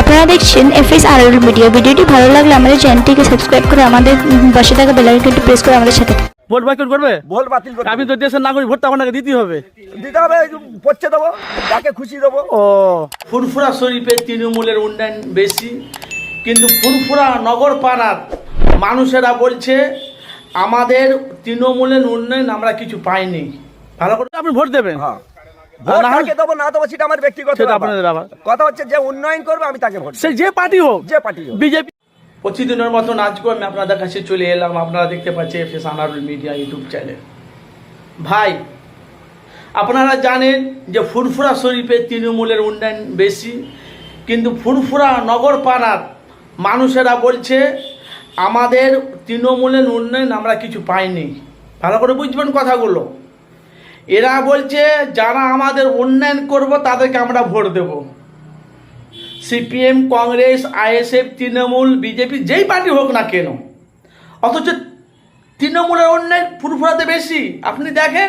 আপনারা দেখছেন F S আর media. ভিডিওটি ভালো লাগলে আমাদের চ্যানেলটিকে সাবস্ক্রাইব করে আমাদের পাশে থাকা বেলাইকনটি প্রেস করে আমাদের সাথে থাকুন। ভোট বাক্য করবে? ভোট বাতিল করবে আমি তো দেশের নাগরিক ভোটটা আপনাকে দিতে হবে। দিতে হবে পচ্ছে দেবো যাকে খুশি দেবো। ও। ফুরফুরা শরীফের তৃণমূলের উন্নয়ন বেশি কিন্তু ফুরফুরা নগর পাড়ার মানুষেরা বলছে আমাদের তৃণমূলের উন্নয়ন আমরা কিছু পাইনি। ভালো করে আপনি ভোট দেবেন। হ্যাঁ। ভোট না হলে- কাকে দেবো না দেবো সেটা আমার ব্যক্তিগত আপনাদের ব্যাপার। কথা হচ্ছে যে উন্নয়ন করবে আমি তাকে ভোট দেবো। যে পার্টি হোক যে পার্টি হোক। বিজেপি প্রতিদিনের মতন আমি আপনাদের কাছে চলে এলাম আপনারা দেখতে পাচ্ছেন আনারুল মিডিয়া ইউটিউব চ্যানেল ভাই আপনারা জানেন যে ফুরফুরা শরীফের তৃণমূলের উন্নয়ন বেশি কিন্তু ফুরফুরা নগর পাড়ার মানুষেরা বলছে আমাদের তৃণমূলের উন্নয়ন আমরা কিছু পাইনি ভালো করে বুঝবেন কথাগুলো এরা বলছে, যারা আমাদের উন্নয়ন করব, তাদেরকে আমরা ভোট দেবো। CPM, Congress, ISF, Trinamool, BJP, যেই পার্টি হোক না কেন। অথচ তৃণমূলের উন্নয়ন ফুরফুরাতে বেশি। আপনি দেখেন,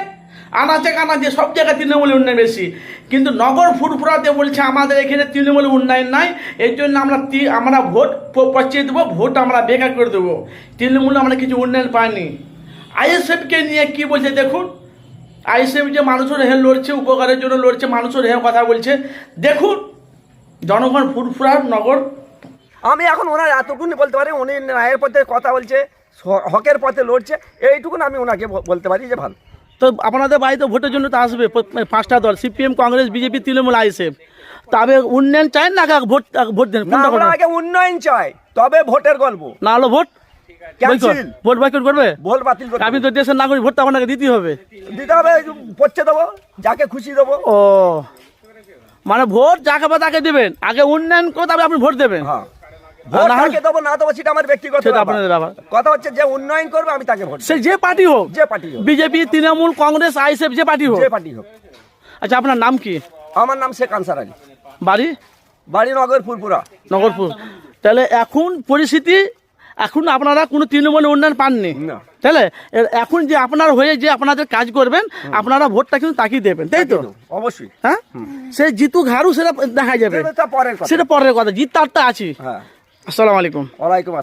আনাচে কানাচে সব জায়গায় তৃণমূলের উন্নয়ন বেশি। কিন্তু নগর ফুরফুরাতে বলছে, আমাদের এখানে তৃণমূলের উন্নয়ন নাই। এর জন্য আমরা আমরা ভোট পচিয়ে দেবো, ভোট আমরা বেকার করে দেবো। তৃণমূল আমরা কিছু উন্নয়ন পাইনি। আইএসএফকে নিয়ে কি বলছে দেখুন। আইএসএফ যে মানুষের হ্যাঁ লড়ছে উপকারের জন্য লড়ছে মানুষের হ্যাঁ কথা বলছে দেখুন জনগণ ফুরফুরার নগর। আমি এখন ওনার এতটুকুনি বলতে পারি উনি ন্যায়ের পথে কথা বলছে হকের পথে লড়ছে এইটুকুন আমি ওনাকে বলতে পারি যে ভালো। তো আপনাদের বাড়িতে ভোটের জন্য তো আসবে পাঁচটা দল CPM Congress BJP Trinamool ISF তবে উন্নয়ন চাই না ভোট ভোট দেন? আগে উন্নয়ন চাই তবে ভোটের গল্প। না হলো ভোট বয়কট। ভোট করবে? ভোট বাতিল করতে আপনি তো দেশের নাগরিক ভোটটা আপনাকে দিতে হবে। দিতে হবে পচ্ছে দেবো যাকে খুশি দেবো। ও মানে ভোট যাকে বা তাকে দেবেন আগে উন্নয়ন করে আপনি ভোট দেবেন। হ্যাঁ। ভোট না দেবো না দেবো সেটা আমার ব্যক্তিগত আপনাদের ব্যাপার। কথা হচ্ছে যে উন্নয়ন করবে আমি তাকে ভোট। সে যে পার্টি হোক যে পার্টি হোক। বিজেপি তৃণমূল কংগ্রেস আইএসএফ যে পার্টি হোক। যে পার্টি হোক। আচ্ছা আপনার নাম কি? আমার নাম শেখ আনসার আলী। বাড়ি? বাড়ি নগর ফুলপুরা নগরপুর। তাহলে এখন পরিস্থিতি এখন আপনারা কোনো তৃণমূল উন্নয়ন পাননি। তাহলে এখন যে আপনার হয়ে যে আপনাদের কাজ করবেন আপনারা ভোটটা কিন্তু তাকিয়ে দেবেন তাই তো? অবশ্যই। হ্যাঁ? সে জিতু ঘাড়ু সেটা দেখা যাবে। সেটা পরের কথা জিত তার তো আছি হ্যাঁ। আসসালামু আলাইকুম। ওয়ালাইকুম